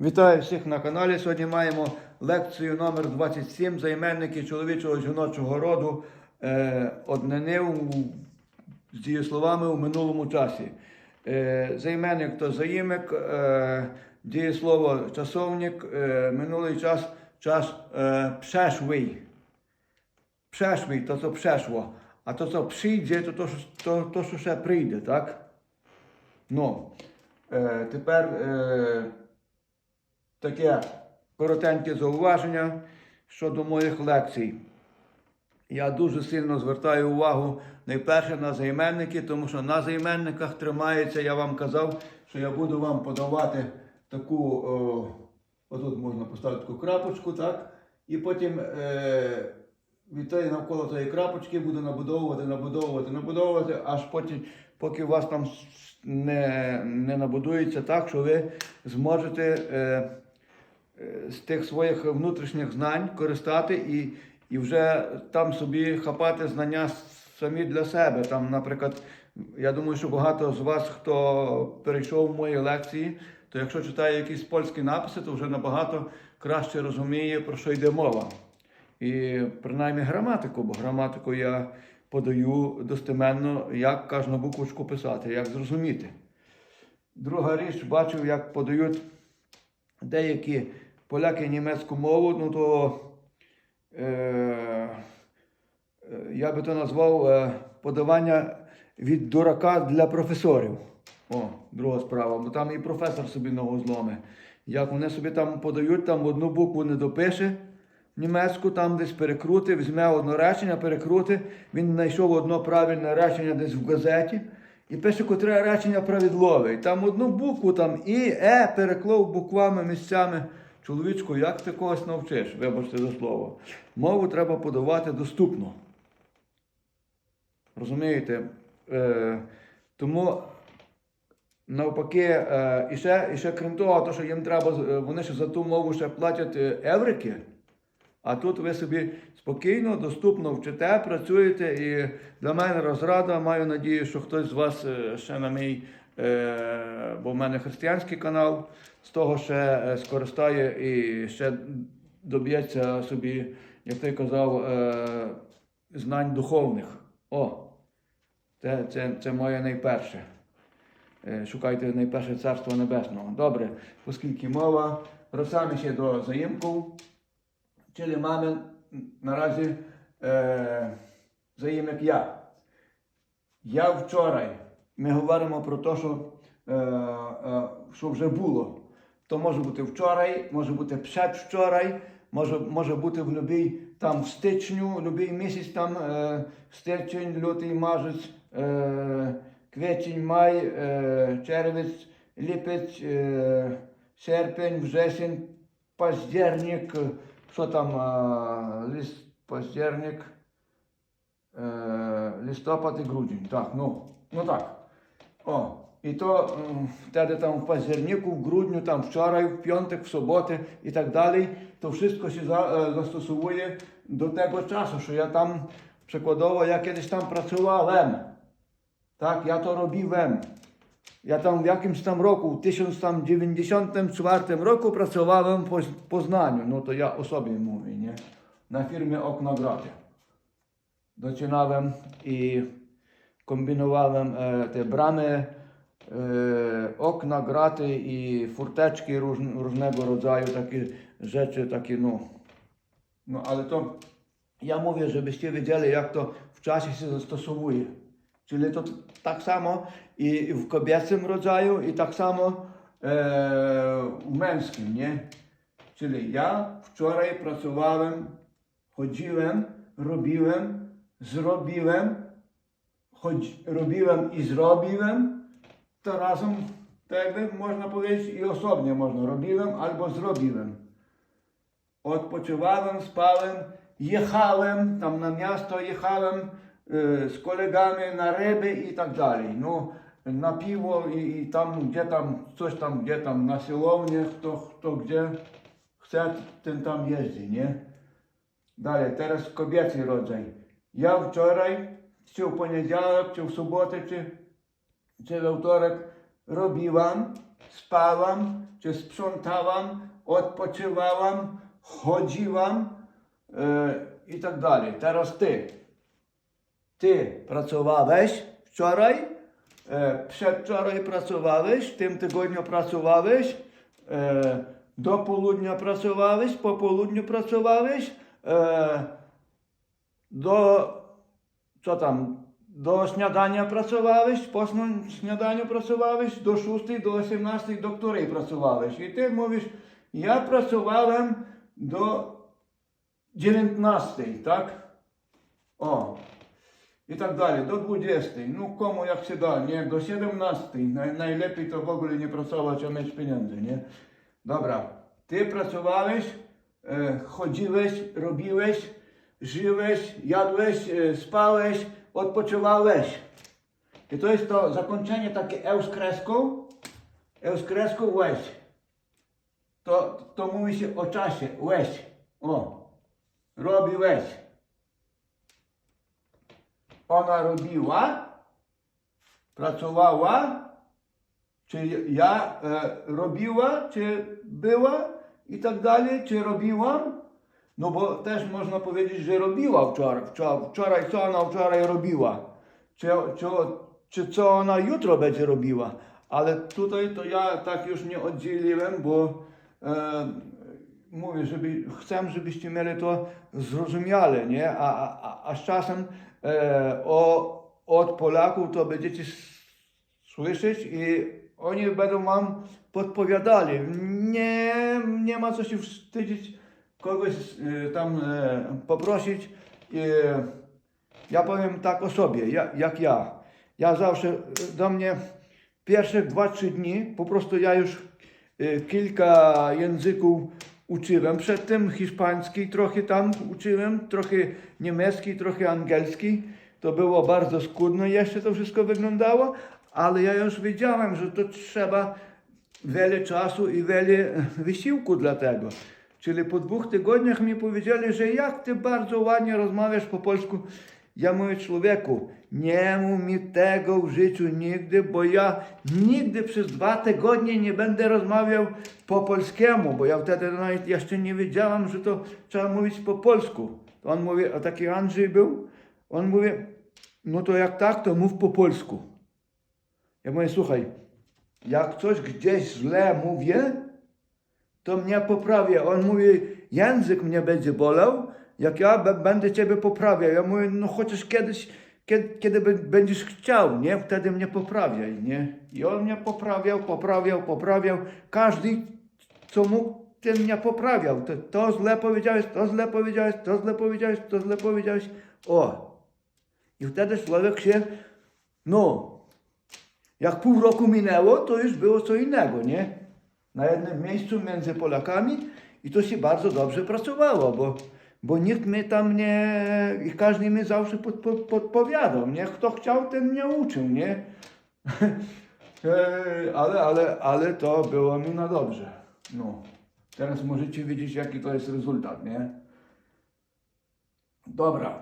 Вітаю всіх на каналі. Сьогодні маємо лекцію номер 27 займенники чоловічого жіночого роду е, однини з дієсловами у минулому часі. Е, займенник то заїмик, е, дієслово часовник, е, минулий час час е, пшешвий. Пшешвий, то це пшешло. А то, що прийде, то, то, то, то, що ще прийде, так? Ну, е, тепер. Е, таке коротеньке зауваження щодо моїх лекцій. Я дуже сильно звертаю увагу найперше на займенники, тому що на займенниках тримається, я вам казав, що я буду вам подавати таку, о, отут можна поставити таку крапочку, так? І потім е, від тої навколо тої крапочки буду набудовувати, набудовувати, набудовувати, аж потім, поки у вас там не, не набудується так, що ви зможете. Е, з тих своїх внутрішніх знань користати і, і вже там собі хапати знання самі для себе. Там, наприклад, я думаю, що багато з вас, хто перейшов в мої лекції, то якщо читає якісь польські написи, то вже набагато краще розуміє, про що йде мова. І принаймні граматику, бо граматику я подаю достеменно, як кожну буквочку писати, як зрозуміти. Друга річ, бачив, як подають деякі поляки німецьку мову, ну то е, е, я би то назвав е, подавання від дурака для професорів. О, друга справа, бо там і професор собі ногу зломе. Як вони собі там подають, там одну букву не допише німецьку, там десь перекрути, візьме одне речення, перекрути. Він знайшов одно правильне речення десь в газеті і пише котре речення правідлове. І там одну букву там і, е переклав буквами місцями. Чоловічку, як ти когось навчиш, вибачте за слово. Мову треба подавати доступно. Розумієте? Е, тому навпаки, е, і, ще, і ще крім того, то, що їм треба, е, вони ще за ту мову ще платять е, еврики. А тут ви собі спокійно, доступно вчите, працюєте. І для мене розрада. Маю надію, що хтось з вас е, ще на мій, бо в мене християнський канал, з того ще е, скористає і ще доб'ється собі, як ти казав, е, знань духовних. О, це, це, це моє найперше. Е, Шукайте найперше царство небесного. Добре, оскільки мова, врacamy ще до заїмку. Czyli mamy na razie e, я. Я вчора. Ми говоримо про те, що, е, е, що вже було. То може бути вчора, може бути предвчора, може, може бути в любий там в стичню, любий місяць там е, стичень, лютий, мажець, е, квітень, май, е, червець, ліпець, е, серпень, вжесень, паздерник, що там, а, лист, паздерник, е, листопад і грудень. Так, ну, ну так. О, і то м, вtedy там в пазірнику, в грудню, там вчора, в п'яток, в суботи і так далі, то wszystko się за, е, застосовує до того часу, що я там przykładowo, я кудись там працював. Так, я то робив. Я там в якимсь там року, в 1994 року працював в Поз- Познанню. Ну то я особі mówię, nie? Na firmie Oknogrady. Zaczynałem i kombinowałem e, te bramy, e, okna, graty i furteczki róż, różnego rodzaju, takie rzeczy, takie no. No ale to ja mówię, żebyście wiedzieli, jak to w czasie się zastosowuje. Czyli to tak samo i w kobiecym rodzaju, i tak samo e, w męskim, nie? Czyli ja wczoraj pracowałem, chodziłem, robiłem, zrobiłem, chodź, robiłem i zrobiłem, to razem, tak jakby można powiedzieć, i osobnie można. Robiłem albo zrobiłem. Odpoczywałem, spałem, jechałem, tam na miasto jechałem e, z kolegami na ryby i tak dalej. No, na piwo i, i tam, gdzie tam, coś tam, gdzie tam, na siłownię, kto, kto gdzie chce, ten tam jeździ, nie? Dalej, teraz kobiecy rodzaj. Ja wczoraj, w poniedziałek, czy w sobotę, czy, czy we wtorek robiłam, spałam, czy sprzątałam, odpoczywałam, chodziłam e, i tak dalej. Teraz ty. Ty pracowałeś wczoraj, e, przedwczoraj pracowałeś, w tym tygodniu pracowałeś, e, do południa pracowałeś, po południu pracowałeś, e, do, tam, do śniadania pracowałeś, po snu- śniadaniu pracowałeś, do 6, do 18, do której pracowałeś. I ty mówisz, ja pracowałem do 19, tak? O, i tak dalej, do 20. No komu jak się da, nie? Do 17. Naj, najlepiej to w ogóle nie pracować, a mieć pieniądze, nie? Dobra, ty pracowałeś, e, chodziłeś, robiłeś, żyłeś, jadłeś, e, spałeś, odpoczywałeś. I to jest to zakończenie takie kreską, eus kreską łeś. To, to mówi się o czasie, łeś. O, robiłeś. Ona robiła, pracowała, czy ja e, robiła, czy była i tak dalej, czy robiłam. No bo też można powiedzieć, że robiła wczoraj, wczoraj, co ona wczoraj robiła, czy, czy, czy co ona jutro będzie robiła. Ale tutaj to ja tak już nie oddzieliłem, bo e, mówię, żeby, chcę, żebyście mieli to zrozumiale, nie? A, a, a- z czasem e, o, od Polaków to będziecie słyszeć i oni będą wam podpowiadali. Nie, nie ma co się wstydzić kogoś e, tam e, poprosić. E, ja powiem tak o sobie, ja, jak ja. Ja zawsze do mnie pierwsze 2-3 dni po prostu ja już e, kilka języków uczyłem. Przedtem hiszpański trochę tam uczyłem, trochę niemiecki, trochę angielski. To było bardzo skudno jeszcze to wszystko wyglądało, ale ja już wiedziałem, że to trzeba wiele czasu i wiele wysiłku dla tego. Czyli po dwóch tygodniach mi powiedzieli, że jak ty bardzo ładnie rozmawiasz po polsku. Ja mówię człowieku, nie mów mi tego w życiu nigdy, bo ja nigdy przez dwa tygodnie nie będę rozmawiał po polskiemu, bo ja wtedy nawet jeszcze nie wiedziałem, że to trzeba mówić po polsku. On mówi, a taki Andrzej był, on mówi, no to jak tak, to mów po polsku. Ja mówię, słuchaj, jak coś gdzieś źle mówię, to mnie poprawia. On mówi, język mnie będzie bolał, jak ja będę ciebie poprawiał. Ja mówię, no chociaż kiedyś, kiedy, kiedy będziesz chciał, nie? Wtedy mnie poprawiaj, nie? I on mnie poprawiał, poprawiał, poprawiał. Każdy, co mógł, ten mnie poprawiał. To, to źle powiedziałeś, to źle powiedziałeś, to źle powiedziałeś, to źle powiedziałeś. O! I wtedy człowiek się, no, jak pół roku minęło, to już było co innego, nie? Na jednym miejscu między Polakami i to się bardzo dobrze pracowało, bo, bo nikt mnie tam nie, i każdy mi zawsze pod, pod, podpowiadał, nie? Kto chciał, ten mnie uczył, nie? E, ale, ale, ale to było mi na dobrze. No. Teraz możecie widzieć, jaki to jest rezultat, nie? Dobra,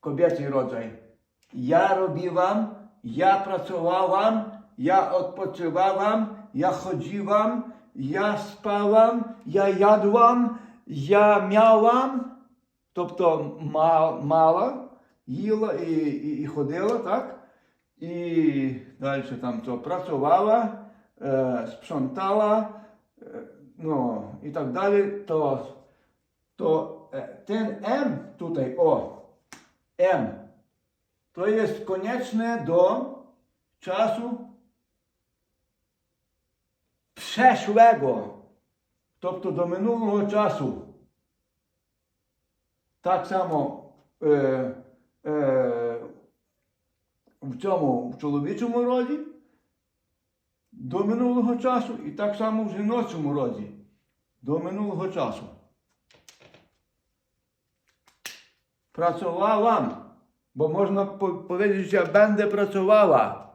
kobiecy rodzaj. Ja robiłam, ja pracowałam, ja odpoczywałam, ja chodziłam, ja spałam, ja jadłam, ja miałam, тобто ма, мала, їла і, і, і ходила, так? І далі там то працювала, е, sprzątała, е, ну, і так далі, то, то е, ten M tutaj, o, M, to jest konieczne do czasu przeszłego, тобто до минулого часу. Так само е, е, в цьому в чоловічому роді до минулого часу, і так само в жіночому роді до минулого часу. Bo można po- powiedzieć, że ja będę pracowała,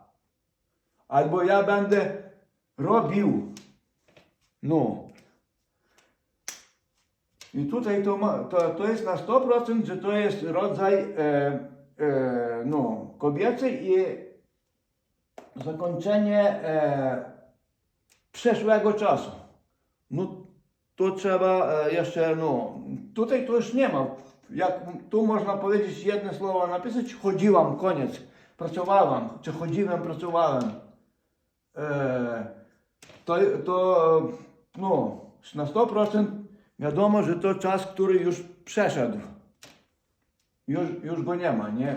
albo ja będę robił. No. I tutaj to, ma, to, to jest na 100%, że to jest rodzaj e, e, no, kobiecy i zakończenie e, przeszłego czasu. No to trzeba e, jeszcze, no, tutaj to już nie ma. Jak tu można powiedzieć jedno słowo napisać, chodziłam, koniec. Pracowałam, czy chodziłem, pracowałem. E, to, to no, na 100% wiadomo, że to czas, który już przeszedł. Już, już go nie ma, nie?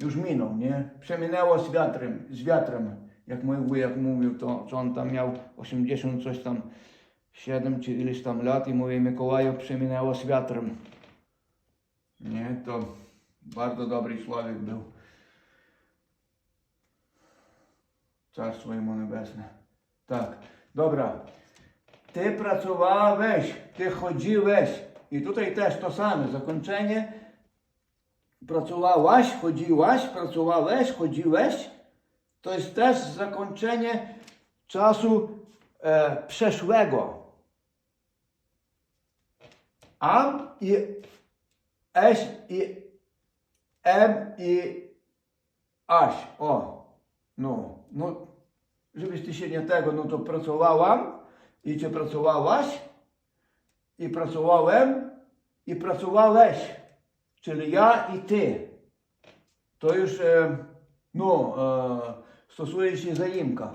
Już minął, nie? Przeminęło z wiatrem, z wiatrem. Jak mój wujek mówił, to, że on tam miał 80 coś tam 7 czy ileś tam lat i mówi Mikołaju przeminęło z wiatrem. Nie, to bardzo dobry człowiek był. Carstwo Jemu Niebesne. Tak, dobra. Ty pracowałeś, ty chodziłeś. I tutaj też to same, zakończenie. Pracowałaś, chodziłaś, pracowałeś, chodziłeś. To jest też zakończenie czasu e, przeszłego. Am i eś i em i aś. O, no, no, żebyś ty się nie tego, no to pracowałam i czy pracowałaś i pracowałem i pracowałeś, czyli ja i ty. To już, e, no, e, stosuje się zaimka.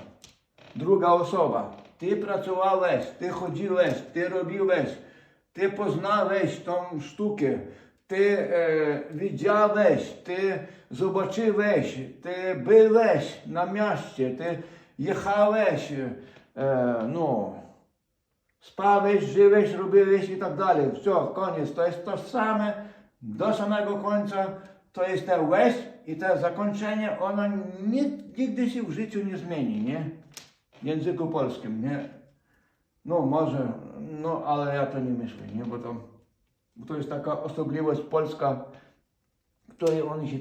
Druga osoba. Ty pracowałeś, ty chodziłeś, ty robiłeś, ty poznałeś tą sztukę, ty e, widziałeś, ty zobaczyłeś, ty byłeś na mieście, ty jechałeś, e, e, no, spałeś, żyłeś, robiłeś i tak dalej. Co, koniec. To jest to same do samego końca. To jest ten łez i to zakończenie, ono nigdy się w życiu nie zmieni, nie? W języku polskim, nie? No może, no ale ja to nie myślę, nie? Bo to, bo to jest taka osobliwość polska, której oni się,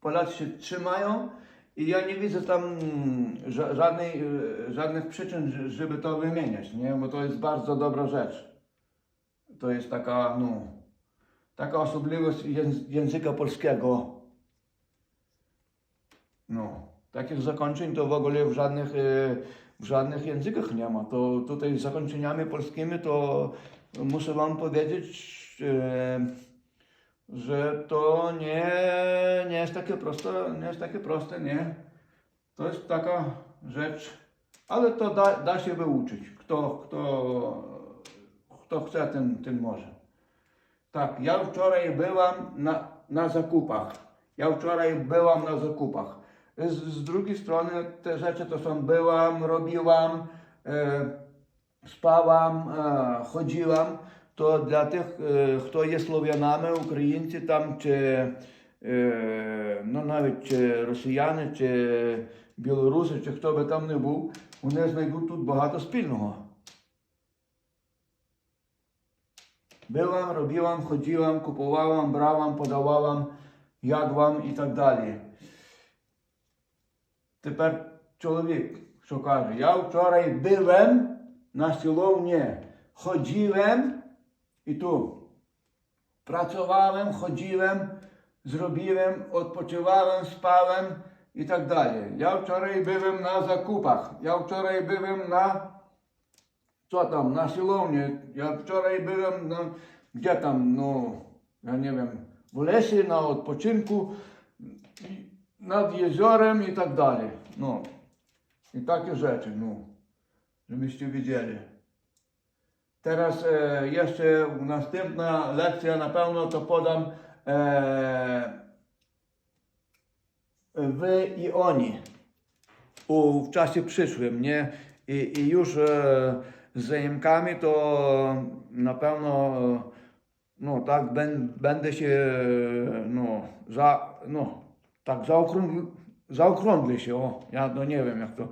Polacy się trzymają, i ja nie widzę tam mm, ża- żadnej, e, żadnych przyczyn, że- żeby to wymieniać, nie? Bo to jest bardzo dobra rzecz. To jest taka, no, taka osobliwość jęz- języka polskiego. No, takich zakończeń to w ogóle w żadnych, e, w żadnych językach nie ma. To tutaj z zakończeniami polskimi to muszę Wam powiedzieć, e, że to nie, nie jest takie proste, nie jest takie proste, nie. To jest taka rzecz, ale to da, da się wyuczyć. Kto, kto, kto chce, ten, ten może. Tak, ja wczoraj byłam na, na zakupach. Ja wczoraj byłam na zakupach. Z, z drugiej strony te rzeczy to są byłam, robiłam, e, spałam, e, chodziłam. To dla tych, e, хто є слов'янами, українці там, чи е, ну, навіть чи росіяни, чи білоруси, чи хто би там не був, вони знайдуть тут багато спільного. Byłam, robiłam, chodziłam, kupowałam, brałam, podawałam, jadłam i tak далі. Тепер чоловік, що каже, я вчора byłem на силовні, chodziłem i tu pracowałem, chodziłem, zrobiłem, odpoczywałem, spałem i tak dalej. Ja wczoraj byłem na zakupach, ja wczoraj byłem na co tam, na siłowni, ja wczoraj byłem na, gdzie tam, no, ja nie wiem, w lesie, na odpoczynku, i- nad jeziorem i tak dalej. No, i takie rzeczy, no, żebyście wiedzieli. Teraz e, jeszcze następna lekcja na pewno to podam e, wy i oni u, w czasie przyszłym, nie? I, i już e, z zajemkami to na pewno no tak ben, będę się no, za, no tak zaokrągli się, o, ja no nie wiem jak to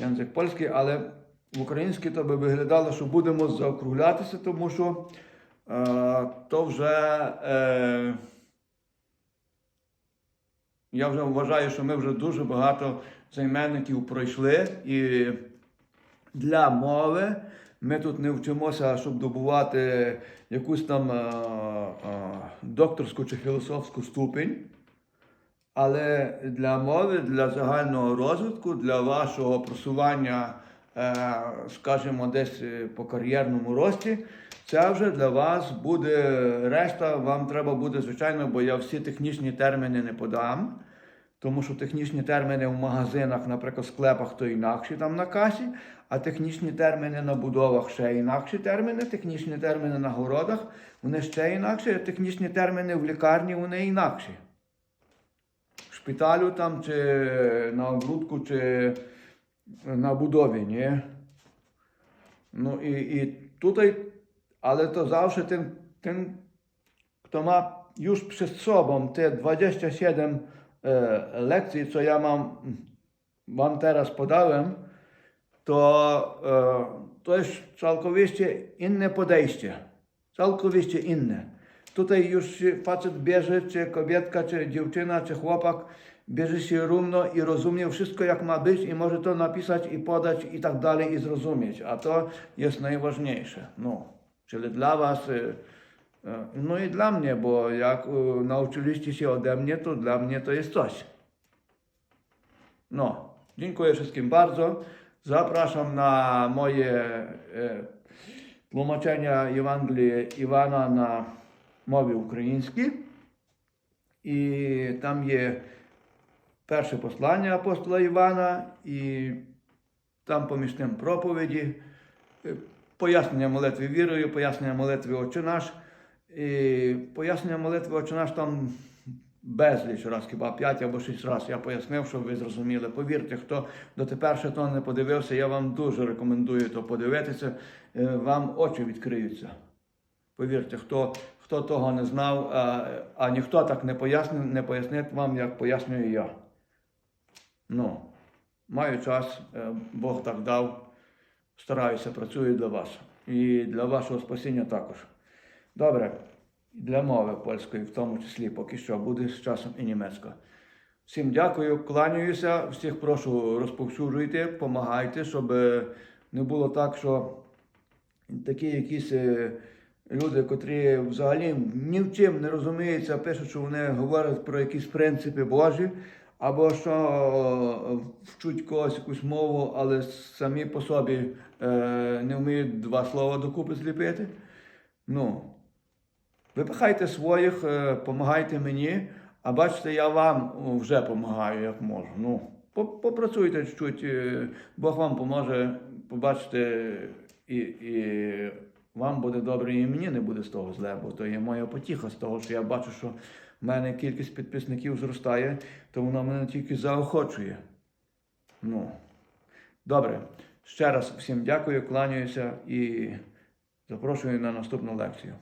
język polski, ale в українській то би виглядало, що будемо заокруглятися, тому що е, то вже е, я вже вважаю, що ми вже дуже багато займенників пройшли. І для мови ми тут не вчимося, щоб добувати якусь там е, е, докторську чи філософську ступінь. Але для мови, для загального розвитку, для вашого просування скажімо, десь е, по кар'єрному рості, це вже для вас буде решта. Вам треба буде, звичайно, бо я всі технічні терміни не подам. Тому що технічні терміни в магазинах, наприклад, склепах, то інакші там на касі, а технічні терміни на будовах ще інакші терміни, технічні терміни на городах, вони ще інакші, а технічні терміни в лікарні вони інакші. В шпиталю там, чи на огрудку, чи na budowie, nie? No i, i tutaj, ale to zawsze ten, ten, kto ma już przed sobą te 27 e, lekcji, co ja mam, wam teraz podałem, to e, to jest całkowicie inne podejście. Całkowicie inne. Tutaj już facet bierze, czy kobietka, czy dziewczyna, czy chłopak, bierze się równo i rozumie wszystko jak ma być i może to napisać i podać i tak dalej i zrozumieć, a to jest najważniejsze. No, czyli dla was, y, y, no i dla mnie, bo jak y, nauczyliście się ode mnie, to dla mnie to jest coś. No, dziękuję wszystkim bardzo. Zapraszam na moje tłumaczenia Ewangelii Iwana na mowie ukraińskiej. I tam є перше послання апостола Івана, і там поміж тим проповіді, е, пояснення молитви вірою, пояснення молитви Отче наш. І пояснення молитви Отче наш там безліч раз, хіба 5 або 6 разів я пояснив, щоб ви зрозуміли. Повірте, хто дотепер ще то не подивився, я вам дуже рекомендую то подивитися, Е, вам очі відкриються. Повірте, хто, хто того не знав, а, а ніхто так не пояснив, не пояснить вам, як пояснюю я. Ну, маю час, е, Бог так дав, стараюся, працюю для вас. І для вашого спасіння також. Добре, для мови польської, в тому числі, поки що буде з часом і німецька. Всім дякую, кланяюся, всіх прошу розповсюджуйте, допомагайте, щоб е, не було так, що такі якісь е, люди, котрі взагалі ні в чим не розуміються, пишуть, що вони говорять про якісь принципи Божі, або що е, вчуть когось якусь мову, але самі по собі е, не вміють два слова докупи зліпити. Ну, випихайте своїх, допомагайте мені, а бачите, я вам вже допомагаю, як можу. Ну, попрацюйте чуть-чуть, е, Бог вам поможе, побачите, і, і вам буде добре, і мені не буде з того зле, бо то є моя потіха з того, що я бачу, що в мене кількість підписників зростає, то вона мене тільки заохочує. Ну, добре. Ще раз всім дякую, кланяюся і запрошую на наступну лекцію.